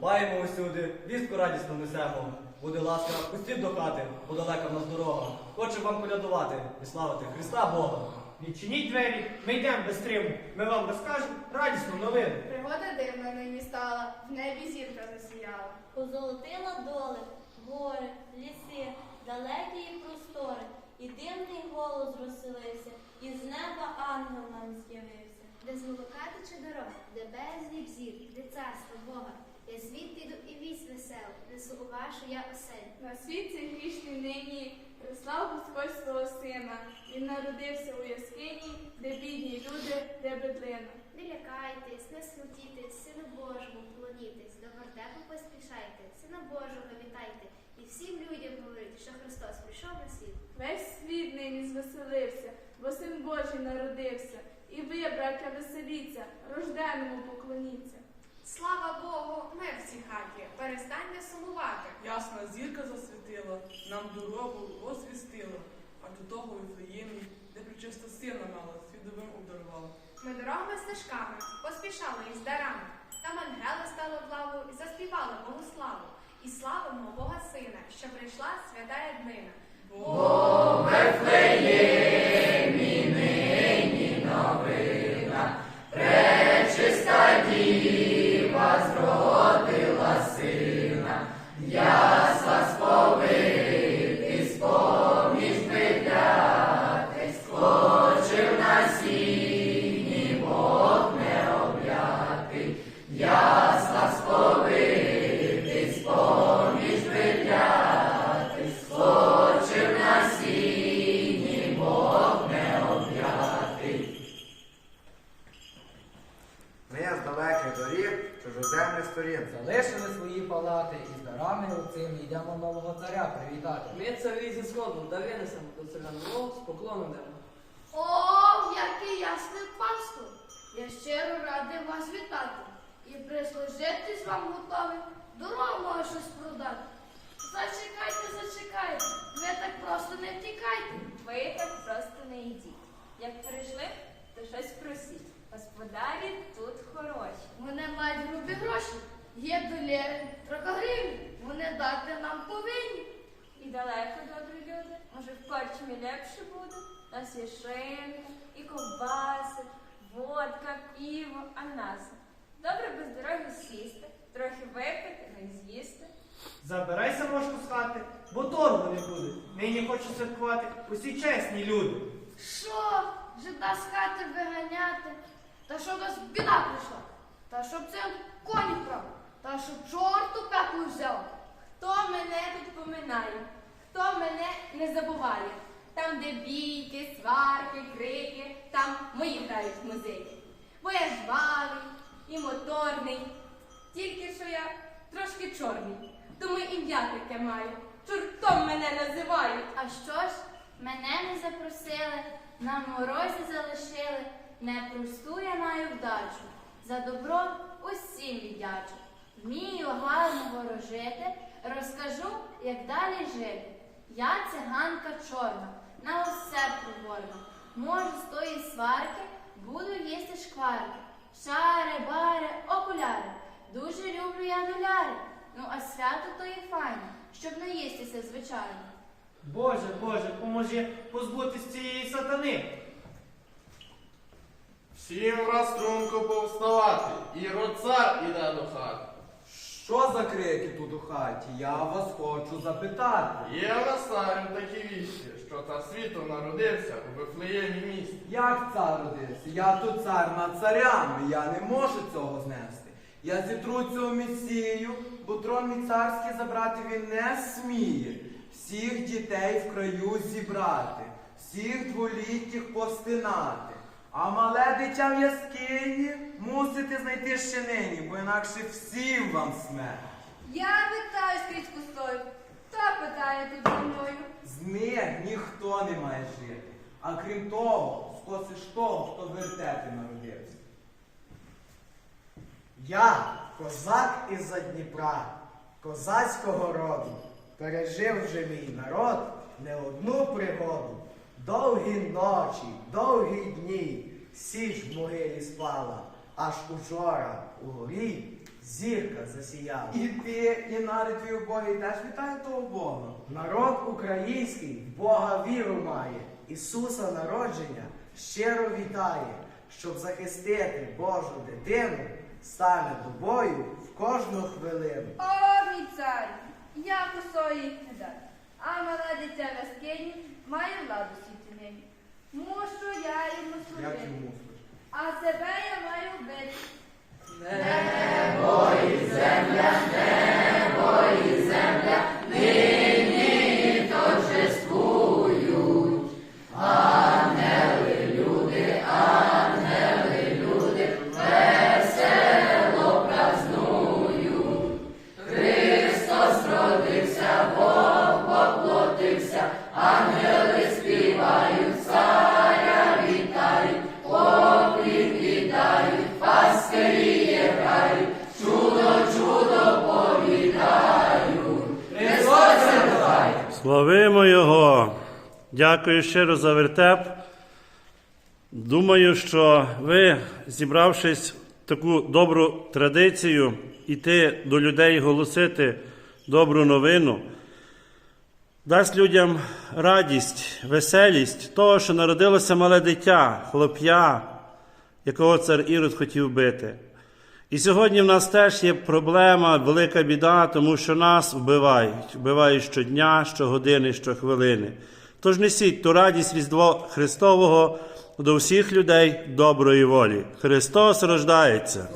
ступаємо усюди, вістку радісно несемо. Буде ласка, пустіть до хати, бо далека в нас дорога. Хочу вам колядувати і славити Христа Бога. Відчиніть двері, ми йдемо без стриму. Ми вам розкажемо радісну новину. Пригода дивна нині стала, в небі зірка засіяла. Позолотила доли, гори, ліси, далекі і простори, і дивний голос розселився, і з неба ангел нам з'явився. Де зволока тече дорога, де безліч зір, де царство Бога. Я світ піду і вісь веселу, несу у вашу я оселю. На світ цей грішний нині прислав Господь свого сина. Він народився у яскині, де бідні люди, де бедлина. Не лякайтесь, не смутітесь, Сину Божому вклонітесь, до вертепу поспішайте, Сина Божого вітайте, і всім людям говорить, що Христос прийшов на світ. Весь світ нині звеселився, бо син Божий народився. І ви, браття, веселіться, рожденому поклоніться. Слава Богу, ми в цій хаті, перестаньте сумувати. Ясна зірка засвітила, нам дорогу розвістила, а до того Вифлеємі, де причиста сина мала, свідовим обдарувала. Ми дорогами стежками поспішали із дарами. Там ангели стали в лаву і заспівали Богу славу. І славимо Бога Сина, що прийшла свята днина. Бо Ми доріг, чужоземних сторін. Залишили свої палати і з дарами оцими йдемо нового царя привітати. Ми царі зі сходу, да винесемо до царя нового з поклоном йдемо. О, яке ясне панство! Я щиро радий вас вітати і прислужитись вам готовий, дорогу щось продати. Зачекайте, зачекайте, ви так просто не втікайте. Ви так просто не йдіть. Як прийшли, то щось просіть. Є долєри, трохи гривні, вони дати нам повинні. І далеко, добрі люди. Може, в корчмі лепше буде? У нас є шинка, і ковбаси, водка, піво, анаси. Добре без дороги сісти, трохи випити, не з'їсти. Забирай самошку з хати, бо торгу не буде. Нині хочу святкувати усі чесні люди. Що, жида з хати виганяти? Та що нас біда прийшла? Та щоб це коні вкрав, та щоб чорту пеклу взяв. Хто мене тут поминає, хто мене не забуває. Там, де бійки, сварки, крики, там мої грають музики. Бо я жвавий і моторний, тільки що я трошки чорний, тому ім'я таке маю. Чортом мене називають. А що ж, мене не запросили, на морозі залишили, не просту я маю вдачу, за добро усім віддячу. Вмію гарно ворожити, розкажу, як далі жити. Я циганка чорна, на усе проворна. Можу з тої сварки, буду їсти шкварки. Шари, бари, окуляри. Дуже люблю я доляри. Ну а свято то є файне, щоб не їстися, звичайно. Боже, Боже, поможи позбутись цієї сатани. Всім раз повставати, і цар іде до хати. Що за крики тут у хаті? Я вас хочу запитати. Є на старим такі вісті, що цар світу народився у Вифлеємі місті. Як цар родився? Я тут цар над царями, я не можу цього знести. Я зітру цього месію, бо трон мій царський забрати він не сміє. Всіх дітей в краю зібрати, всіх дволіттіх постинати. А мале дитя в яскині мусите знайти ще нині, бо інакше всім вам смерть. Я питаю скрізь кустою. Хто питає тут за мною? З них ніхто не має жити. А крім того, скосиш того, хто в вертепі народився. Я козак із-за Дніпра, козацького роду. Пережив вже мій народ не одну пригоду. Довгі ночі, довгі дні, січ в могилі спала, аж учора угорі зірка засіяла. І ти, і нари твій убогий теж вітає того Бога. Народ український в Бога віру має, Ісуса народження щиро вітає, щоб захистити Божу дитину, стане тобою в кожну хвилину. О, мій цар, я косою їх не дам, а мале дитя вескині має владу світі нині. Мушу я йому Як служити, йому а себе я маю вбити. Дякую щиро за вертеп. Думаю, що ви, зібравшись в таку добру традицію, іти до людей голосити добру новину, дасть людям радість, веселість того, що народилося мале дитя, хлоп'я, якого цар Ірод хотів бити. І сьогодні в нас теж є проблема, велика біда, тому що нас вбивають. Вбивають щодня, щогодини, щохвилини. Тож несіть ту радість Різдво Христового до всіх людей доброї волі. Христос рождається.